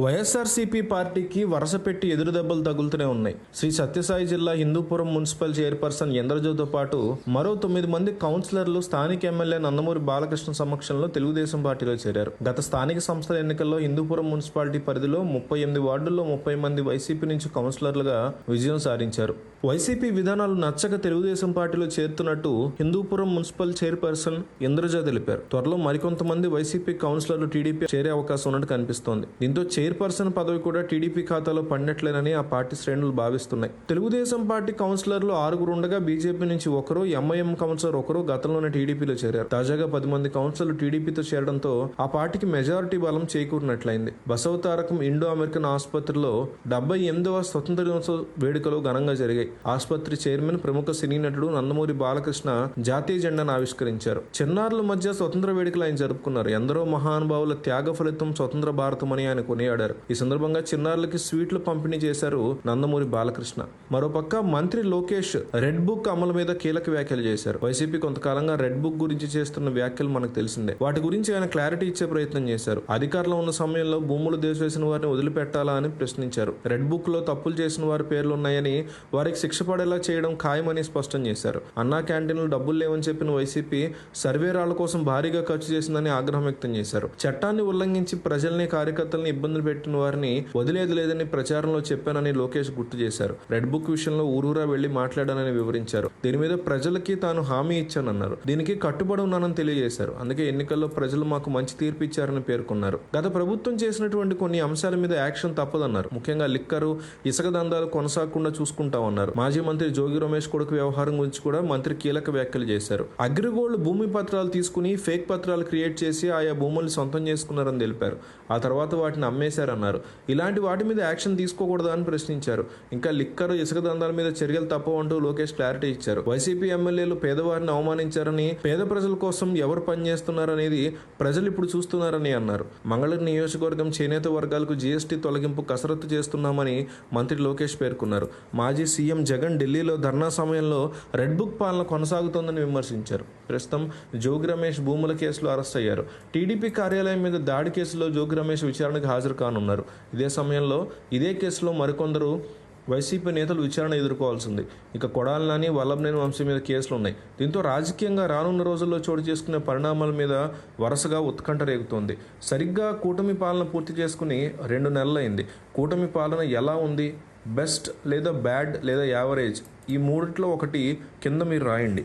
వైఎస్ఆర్సీపీ పార్టీకి వరుసపెట్టి ఎదురుదెబ్బలు ఎదురు దెబ్బలు తగులుతూనే ఉన్నాయి. శ్రీ సత్యసాయి జిల్లా హిందూపురం మున్సిపల్ చైర్పర్సన్ ఇంద్రజోతో పాటు మరో తొమ్మిది మంది కౌన్సిలర్లు స్థానిక ఎమ్మెల్యే నందమూరి బాలకృష్ణ సమక్షంలో తెలుగుదేశం పార్టీలో చేరారు. గత స్థానిక సంస్థల ఎన్నికల్లో హిందూపురం మున్సిపాలిటీ పరిధిలో ముప్పై ఎనిమిది వార్డుల్లో ముప్పై మంది వైసీపీ నుంచి కౌన్సిలర్లుగా విజయం సాధించారు. వైసీపీ విధానాలు నచ్చక తెలుగుదేశం పార్టీలో చేరుతున్నట్టు హిందూపురం మున్సిపల్ చైర్పర్సన్ ఇంద్రజ తెలిపారు. త్వరలో మరికొంతమంది వైసీపీ కౌన్సిలర్లు టీడీపీ చేరే అవకాశం ఉన్నట్టు కనిపిస్తోంది. దీంతో చైర్పర్సన్ పదవి కూడా టీడీపీ ఖాతాలో పడినట్లేనని ఆ పార్టీ శ్రేణులు భావిస్తున్నాయి. తెలుగుదేశం పార్టీ కౌన్సిలర్లు ఆరుగురు ఉండగా బీజేపీ నుంచి ఒకరు ఎంఐఎం కౌన్సిలర్ ఒకరు గతంలోనే టీడీపీలో చేరారు. తాజాగా పది మంది కౌన్సిలర్లు టీడీపీతో చేరడంతో ఆ పార్టీకి మెజారిటీ బలం చేకూరినట్లయింది. బసవతారకం ఇండో అమెరికన్ ఆసుపత్రిలో డెబ్బై ఎనిమిదవ స్వతంత్ర దినోత్సవ వేడుకలు ఘనంగా జరిగాయి. ఆసుపత్రి చైర్మన్ ప్రముఖ సినీ నటుడు నందమూరి బాలకృష్ణ జాతీయ జెండాను ఆవిష్కరించారు. చిన్నారుల మధ్య స్వతంత్ర వేడుకలు ఆయన జరుపుకున్నారు. ఎందరో మహానుభావుల త్యాగ ఫలితం స్వతంత్ర భారతం అని ఆయన కొనియాడారు ఈ సందర్భంగా చిన్నారులకి స్వీట్లు పంపిణీ చేశారు నందమూరి బాలకృష్ణ. మరోపక్క మంత్రి లోకేష్ రెడ్ బుక్ అమలు మీద కీలక వ్యాఖ్యలు చేశారు. వైసీపీ కొంతకాలంగా రెడ్ బుక్ గురించి చేస్తున్న వ్యాఖ్యలు మనకు తెలిసిందే. వాటి గురించి ఆయన క్లారిటీ ఇచ్చే ప్రయత్నం చేశారు. అధికారంలో ఉన్న సమయంలో భూములు దేశవేసిన వారిని వదిలిపెట్టాలా అని ప్రశ్నించారు. రెడ్ బుక్లో తప్పులు చేసిన వారి పేర్లు ఉన్నాయని వారికి శిక్ష పడేలా చేయడం ఖాయమని స్పష్టం చేశారు. అన్నా క్యాంటీన్లు డబ్బులు లేవని చెప్పిన వైసీపీ సర్వేరాల కోసం భారీగా ఖర్చు చేసిందని ఆగ్రహం వ్యక్తం చేశారు. చట్టాన్ని ఉల్లంఘించి ప్రజల్ని కార్యకర్తల్ని ఇబ్బందులు పెట్టిన వారిని వదిలేది లేదని ప్రచారంలో చెప్పానని లోకేష్ గుర్తు చేశారు. రెడ్ బుక్ విషయంలో ఊరూరా వెళ్ళి మాట్లాడానని వివరించారు. దీని మీద ప్రజలకి తాను హామీ ఇచ్చానన్నారు. దీనికి కట్టుబడి ఉన్నానని తెలియజేశారు. అందుకే ఎన్నికల్లో ప్రజలు మాకు మంచి తీర్పు ఇచ్చారని పేర్కొన్నారు. గత ప్రభుత్వం చేసినటువంటి కొన్ని అంశాల మీద యాక్షన్ తప్పదన్నారు. ముఖ్యంగా లిక్కరు ఇసుక దందాలు కొనసాగకుండా చూసుకుంటామన్నారు. మాజీ మంత్రి జోగి రమేష్ కొడుకు వ్యవహారం గురించి కూడా మంత్రి కీలక వ్యాఖ్యలు చేశారు. అగ్రిగోల్డ్ భూమి పత్రాలు తీసుకుని ఫేక్ పత్రాలు క్రియేట్ చేసి ఆయా భూములు సొంతం చేసుకున్నారని తెలిపారు. ఆ తర్వాత వాటిని అమ్మే చేశారన్నారు. ఇలాంటి వాటి మీద యాక్షన్ తీసుకోకూడదా అని ప్రశ్నించారు. ఇంకా లిక్కర్ ఇసుక దందాల మీద చర్యలు తప్పవంటూ లోకేష్ క్లారిటీ ఇచ్చారు. వైసీపీ ఎమ్మెల్యేలు పేదవారిని అవమానించారని పేద ప్రజల కోసం ఎవరు పనిచేస్తున్నారనేది ప్రజలు ఇప్పుడు చూస్తున్నారని అన్నారు. మంగళగిరి నియోజకవర్గం చేనేత వర్గాలకు జీఎస్టీ తొలగింపు కసరత్తు చేస్తున్నామని మంత్రి లోకేష్ పేర్కొన్నారు. మాజీ సీఎం జగన్ ఢిల్లీలో ధర్నా సమయంలో రెడ్ బుక్ పాలన కొనసాగుతోందని విమర్శించారు. ప్రస్తుతం జోగి రమేష్ భూముల కేసులో అరెస్ట్ అయ్యారు. టీడీపీ కార్యాలయం మీద దాడి కేసులో జోగి రమేష్ విచారణకు హాజరు కానున్నారు ఇదే సమయంలో ఇదే కేసులో మరికొందరు వైసీపీ నేతలు విచారణ ఎదుర్కోవాల్సింది. ఇక కొడాలి నాని వల్లభనేని వంశీ మీద కేసులు ఉన్నాయి. దీంతో రాజకీయంగా రానున్న రోజుల్లో చోటు చేసుకునే పరిణామాల మీద వరుసగా ఉత్కంఠ రేగుతోంది. సరిగ్గా కూటమి పాలన పూర్తి చేసుకుని రెండు నెలలైంది. కూటమి పాలన ఎలా ఉంది? బెస్ట్ లేదా బ్యాడ్ లేదా యావరేజ్? ఈ మూడిట్లో ఒకటి కింద మీరు రాయండి.